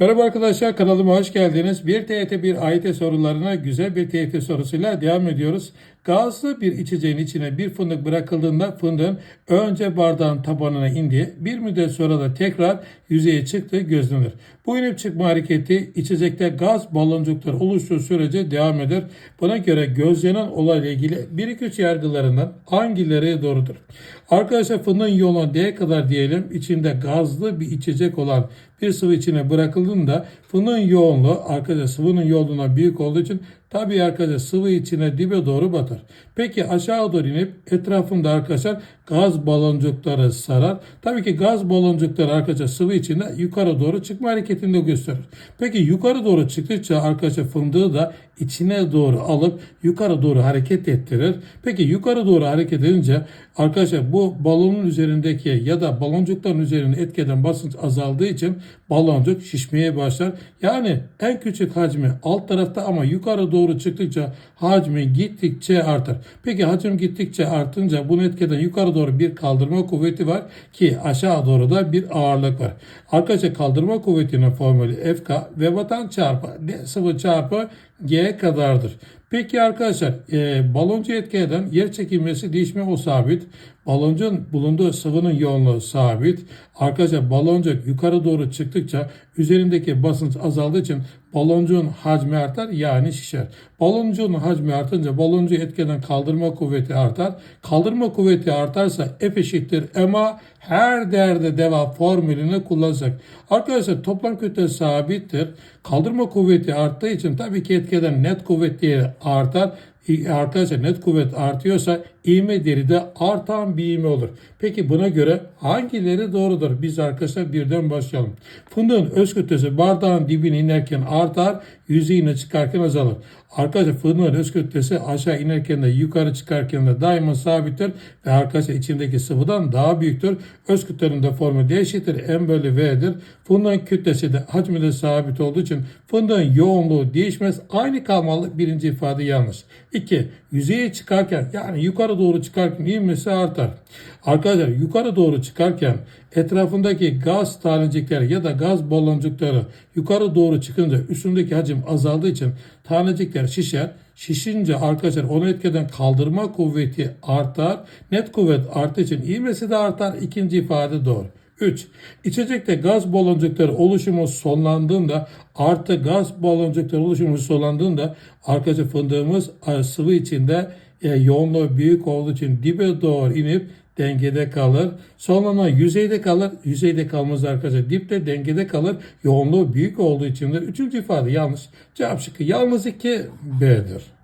Merhaba arkadaşlar kanalıma hoş geldiniz. Bir TYT bir AYT sorularına güzel bir TYT sorusuyla devam ediyoruz. Gazlı bir içeceğin içine bir fındık bırakıldığında fındığın önce bardağın tabanına indiği bir müddet sonra da tekrar yüzeye çıktığı gözlenir. Bu inip çıkma hareketi içecekte gaz baloncukları oluştuğu sürece devam eder. Buna göre gözlenen olayla ilgili bir iki üç yargılarından hangileri doğrudur? Arkadaşlar fındığın yoluna D kadar diyelim içinde gazlı bir içecek olan bir sıvı içine bırakıldığında fındığın yoğunluğu arkadaşlar sıvının yoğunluğuna büyük olduğu için tabii arkadaşlar sıvı içine dibe doğru batar. Peki aşağı doğru inip etrafında arkadaşlar gaz baloncukları sarar. Tabii ki gaz baloncukları arkadaşlar sıvı içinde yukarı doğru çıkma hareketinde gösterir. Peki yukarı doğru çıktıkça arkadaşlar fındığı da içine doğru alıp yukarı doğru hareket ettirir. Peki yukarı doğru hareket edince arkadaşlar bu balonun üzerindeki ya da baloncukların üzerine etkeden basınç azaldığı için baloncuk şişmeye başlar. Yani en küçük hacmi alt tarafta ama yukarı doğru çıktıkça hacmi gittikçe artar. Peki hacim gittikçe artınca bunu etkeden yukarı doğru bir kaldırma kuvveti var ki aşağı doğru da bir ağırlık var. Arkadaşlar kaldırma kuvvetinin formülü FK ve vatan çarpı D sıvı çarpı G kadardır. Peki arkadaşlar e, baloncu etki eden yer çekilmesi değişme o sabit. Baloncun bulunduğu sıvının yoğunluğu sabit. Arkadaşlar baloncuk yukarı doğru çıktıkça üzerindeki basınç azaldığı için baloncuğun hacmi artar yani şişer. Baloncuğun hacmi artınca baloncuğu etkeden kaldırma kuvveti artar. Kaldırma kuvveti artarsa F eşittir MA her değerde devam formülünü kullanacak. Arkadaşlar toplam kütle sabittir. Kaldırma kuvveti arttığı için tabii ki etkeden net kuvvet değeri artar. Arkadaşlar net kuvvet artıyorsa ivme değeri de artan bir ivme olur. Peki buna göre hangileri doğrudur? Biz arkadaşlar birden başlayalım. Fındığın öz kütlesi bardağın dibine inerken artar, yüzeyine çıkarken azalır. Arkadaşlar fındığın öz kütlesi aşağı inerken de yukarı çıkarken de daima sabittir ve arkadaşlar içindeki sıvıdan daha büyüktür. Öz kütlenin de formu D eşittir M bölü V'dir. Fındığın kütlesi de hacmi de sabit olduğu için fındığın yoğunluğu değişmez. Aynı kalmalı birinci ifade yanlış. 2. Yüzeye çıkarken yani yukarı doğru çıkarken ivmesi artar. Arkadaşlar yukarı doğru çıkarken etrafındaki gaz tanecikleri ya da gaz baloncukları yukarı doğru çıkınca üstündeki hacim azaldığı için tanecikler şişer. Şişince arkadaşlar onu etkeden kaldırma kuvveti artar. Net kuvvet arttığı için ivmesi de artar. İkinci ifade doğru. 3. İçecekte gaz baloncukları oluşumu sonlandığında artı gaz baloncukları oluşumu sonlandığında arkadaşlar fındığımız e, sıvı içinde e, yoğunluğu büyük olduğu için dibe doğru inip dengede kalır. Sonlanan yüzeyde kalır. Yüzeyde kalmaz arkadaşlar. Dipte dengede kalır. Yoğunluğu büyük olduğu içindir. Üçüncü ifade yanlış. Cevap şıkkı yalnız 2 B'dir.